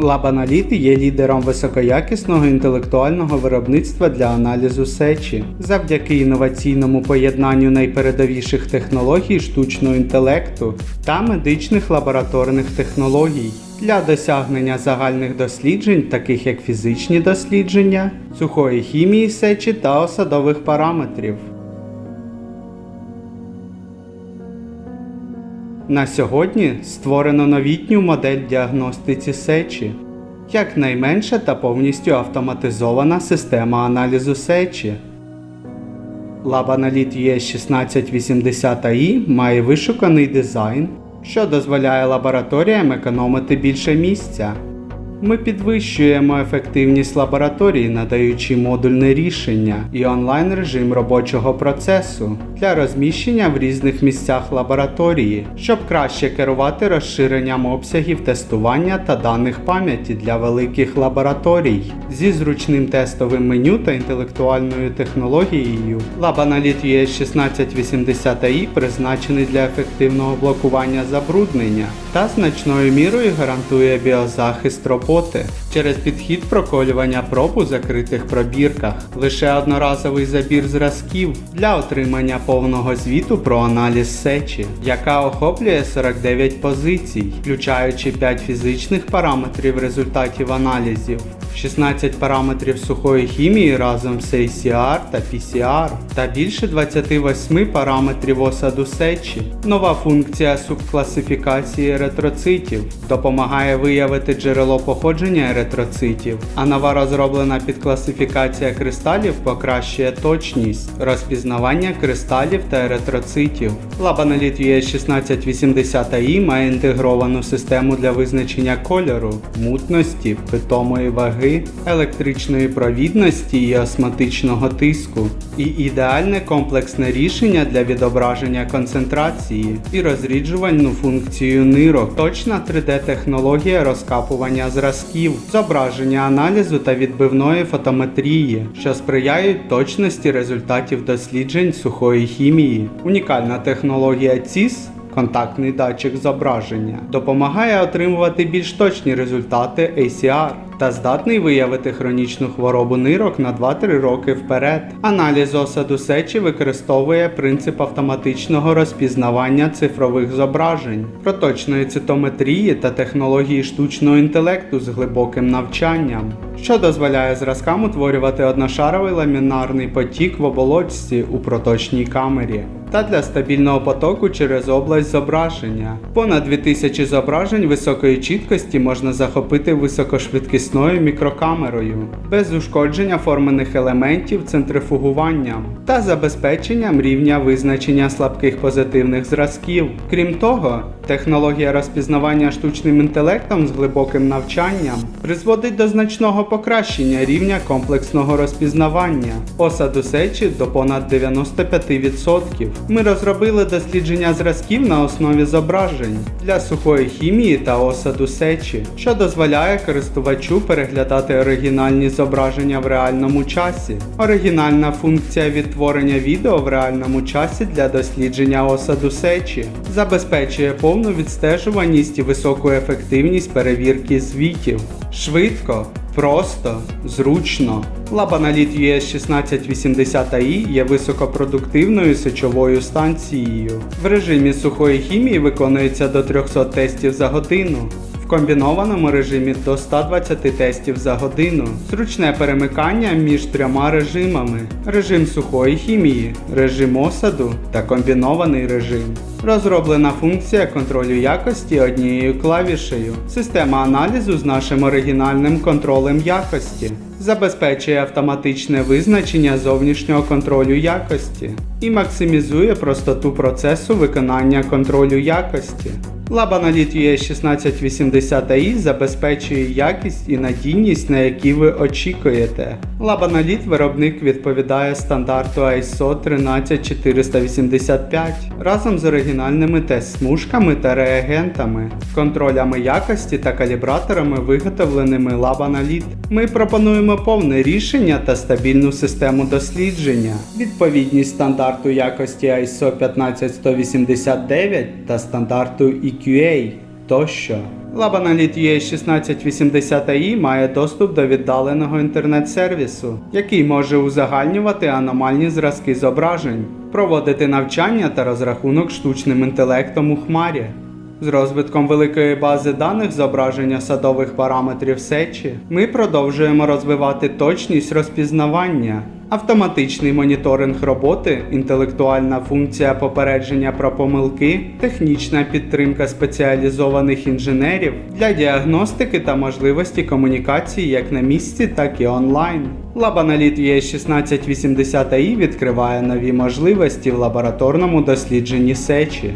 Лабаналіт є лідером високоякісного інтелектуального виробництва для аналізу сечі. Завдяки інноваційному поєднанню найпередовіших технологій штучного інтелекту та медичних лабораторних технологій для досягнення загальних досліджень, таких як фізичні дослідження, сухої хімії сечі та осадових параметрів. На сьогодні створено новітню модель діагностиці сечі, якнайменша та повністю автоматизована система аналізу сечі. Лабаналіт US1680i має вишуканий дизайн, що дозволяє лабораторіям економити більше місця. Ми підвищуємо ефективність лабораторії, надаючи модульне рішення і онлайн режим робочого процесу для розміщення в різних місцях лабораторії, щоб краще керувати розширенням обсягів тестування та даних пам'яті для великих лабораторій зі зручним тестовим меню та інтелектуальною технологією. LabAnalyt US1680i призначений для ефективного блокування забруднення та значною мірою гарантує біозахист роботи через підхід проколювання проб у закритих пробірках, лише одноразовий забір зразків для отримання повного звіту про аналіз сечі, яка охоплює 49 позицій, включаючи 5 фізичних параметрів результатів аналізів. 16 параметрів сухої хімії разом з ACR та PCR та більше 28 параметрів осаду сечі. Нова функція субкласифікації еритроцитів допомагає виявити джерело походження еритроцитів, а нова розроблена підкласифікація кристалів покращує точність розпізнавання кристалів та еритроцитів. LabAnalyt US1680i має інтегровану систему для визначення кольору, мутності, питомої ваги, електричної провідності і осмотичного тиску, і ідеальне комплексне рішення для відображення концентрації і розріджувальну функцію нирок, точна 3D-технологія розкапування зразків, зображення аналізу та відбивної фотометрії, що сприяють точності результатів досліджень сухої хімії, унікальна технологія CIS Контактний датчик зображення допомагає отримувати більш точні результати ACR та здатний виявити хронічну хворобу нирок на 2-3 роки вперед. Аналіз осаду сечі використовує принцип автоматичного розпізнавання цифрових зображень, проточної цитометрії та технології штучного інтелекту з глибоким навчанням, що дозволяє зразкам утворювати одношаровий ламінарний потік в оболочці у проточній камері та для стабільного потоку через область зображення. Понад 2000 зображень високої чіткості можна захопити високошвидкісною мікрокамерою, без ушкодження формених елементів центрифугуванням та забезпеченням рівня визначення слабких позитивних зразків. Крім того, технологія розпізнавання штучним інтелектом з глибоким навчанням призводить до значного покращення рівня комплексного розпізнавання, осаду сечі до понад 95%. Ми розробили дослідження зразків на основі зображень для сухої хімії та осаду сечі, що дозволяє користувачу переглядати оригінальні зображення в реальному часі. Оригінальна функція відтворення відео в реальному часі для дослідження осаду сечі забезпечує повну відстежуваність і високу ефективність перевірки звітів. Швидко, Просто, зручно. LabAnalyt US1680i є високопродуктивною сечовою станцією. В режимі сухої хімії виконується до 300 тестів за годину. В комбінованому режимі до 120 тестів за годину. Зручне перемикання між трьома режимами: режим сухої хімії, режим осаду та комбінований режим. Розроблена функція контролю якості однією клавішею. Система аналізу з нашим оригінальним контролем якості. Забезпечує автоматичне визначення зовнішнього контролю якості і максимізує простоту процесу виконання контролю якості. LabAnalyt US1680i забезпечує якість і надійність, на які ви очікуєте. LabAnalyt виробник відповідає стандарту ISO 13485 разом з оригінальними тест-смужками та реагентами, контролями якості та калібраторами, виготовленими LabAnalyt. Ми пропонуємо повне рішення та стабільну систему дослідження, відповідність стандарту якості ISO 15189 та стандарту EQA. Тощо. Лабаналіт UE1680i має доступ до віддаленого інтернет-сервісу, який може узагальнювати аномальні зразки зображень, проводити навчання та розрахунок штучним інтелектом у хмарі. З розвитком великої бази даних зображення садових параметрів сечі ми продовжуємо розвивати точність розпізнавання, автоматичний моніторинг роботи, інтелектуальна функція попередження про помилки, технічна підтримка спеціалізованих інженерів для діагностики та можливості комунікації як на місці, так і онлайн. Лабаналіт E1680i відкриває нові можливості в лабораторному дослідженні сечі.